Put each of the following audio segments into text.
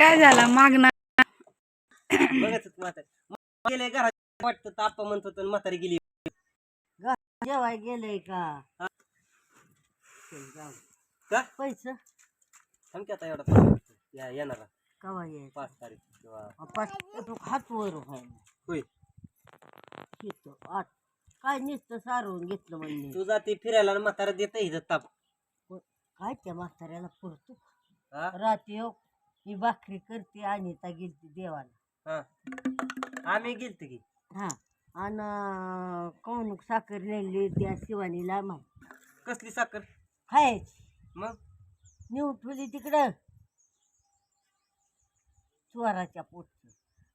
काय झाला? मागणार बघत म्हातारी. गेले घरात. वाटतं ताप म्हणत होतं म्हातारी गेली. जेवाय गेले का? का? पैसे? थांब की आता एवढा या येणार. कवा ये पाच तारीख किंवा पाच हात वर व्हायला. होय. आठ काय नुसतं सारवून घेतलं म्हणजे तू जाते फिरायला आणि म्हातारा देत इथं ताप. काय त्या म्हाताऱ्याला पुरतो? हा? रात्री हो भाकरी करते आणि ता गेलती देवाला. हा. आम्ही गेलतो की. हा. आणि कोण साखर नेली त्या शिवानीला माहिती कसली साखर? खायची. मग? नेऊन ठेवली तिकडं. चोराच्या पोटची.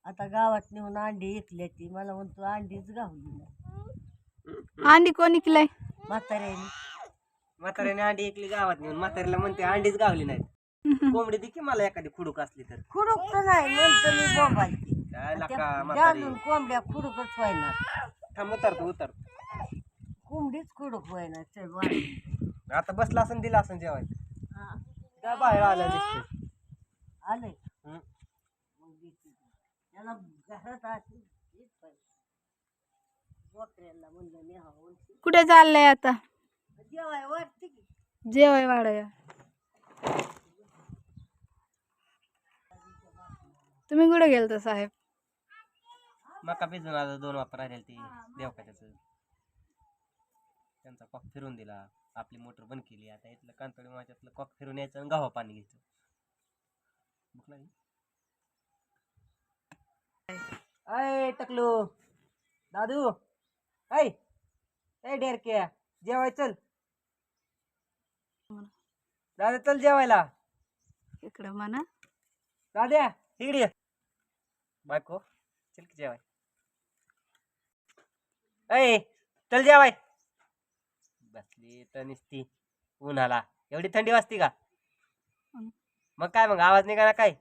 आता गावात नेऊन अंडी ऐकल्या ती. मला म्हणतो अंडीच गावली नाही अंडी कोणी केलाय म्हाताऱ्याने. म्हाताऱ्याने अंडी एकली गावात नेऊन. म्हाताऱ्याला म्हणते अंडीच गावली नाहीत. कोंबडी दे की मला एखादी खुडूक असली तर. खुडूक तर नाही नंतर मी बोंबालती काय लाका म्हातारी. जाणून कोंबड्या खुडूकच व्हायना थांब उतरतो उतरतो. कोंबडीच खुडूक व्हायना चल आता बसला असं दिला असं जेवायचं हा. काय बाहेर आलं? आलंय हं. मग देते ती. त्याला घरात आधी हेच पाहिजे. बोकड्याला म्हणलं नेहा उलटी कुठे चाललंय आता? जेवाय वाटते की. जेवाय वाढया. तुम्ही कुठे गेलता साहेब? मका भिजून आता दोन वापर राहिले ते देवकाच्याचं त्यांचा कॉक फिरून दिला. आपली मोटर बंद केली. आता इथलं कांतळी माझ्यातलं कॉक फिरून यायचं आणि गावा पाणी घ्यायचं. भूक लागली? अय टकलू. दादू. ऐ डेरक्या. जेवाय चल. दादा चल जेवायला. इकडं म्हणा. दाद्या. इकडे ये. बायको चल की जेवाय. ऐ चल जेवाय. बसली तर निसती. उन्हाला. एवढी थंडी वाजती का. मग काय मग? आवाज निघाला काय?